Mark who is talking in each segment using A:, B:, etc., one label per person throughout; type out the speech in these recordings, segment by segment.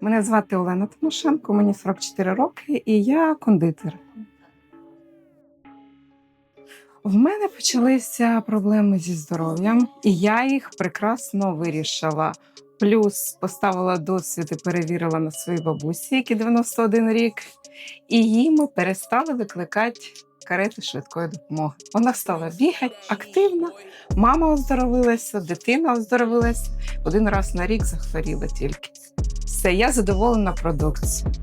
A: Мене звати Олена Тимошенко, мені 44 роки, і я кондитер. В мене почалися проблеми зі здоров'ям, і я їх прекрасно вирішила. Плюс поставила досвід і перевірила на своїй бабусі, які 91 рік, і їй ми перестали викликати карети швидкої допомоги. Вона стала бігати активно, мама оздоровилася, дитина оздоровилася. Один раз на рік захворіла тільки. Все, я задоволена продукцією.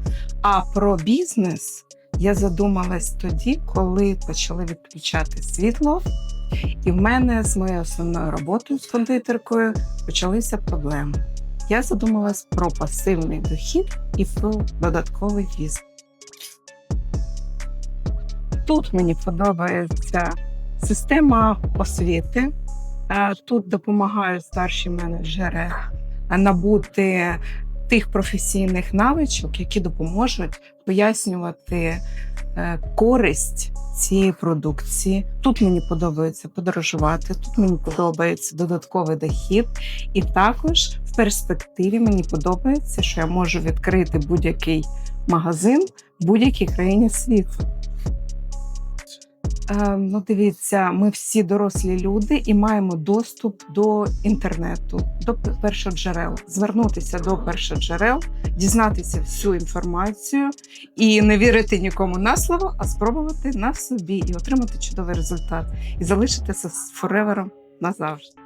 A: А про бізнес я задумалась тоді, коли почали відключати світло, і в мене з моєю основною роботою з кондитеркою почалися проблеми. Я задумалась про пасивний дохід і про додатковий бізнес. Тут мені подобається система освіти. Е, Тут допомагають старші менеджери е, набути тих професійних навичок, які допоможуть пояснювати е, користь цієї продукції. Тут мені подобається подорожувати, тут мені подобається додатковий дохід, і також в перспективі мені подобається, що я можу відкрити будь-який магазин в будь-якій країні світу. Е, Ну, дивіться, ми всі дорослі люди і маємо доступ до інтернету, до першоджерел, звернутися до першоджерел, дізнатися всю інформацію і не вірити нікому на слово, а спробувати на собі і отримати чудовий результат, і залишитися з форевером назавжди.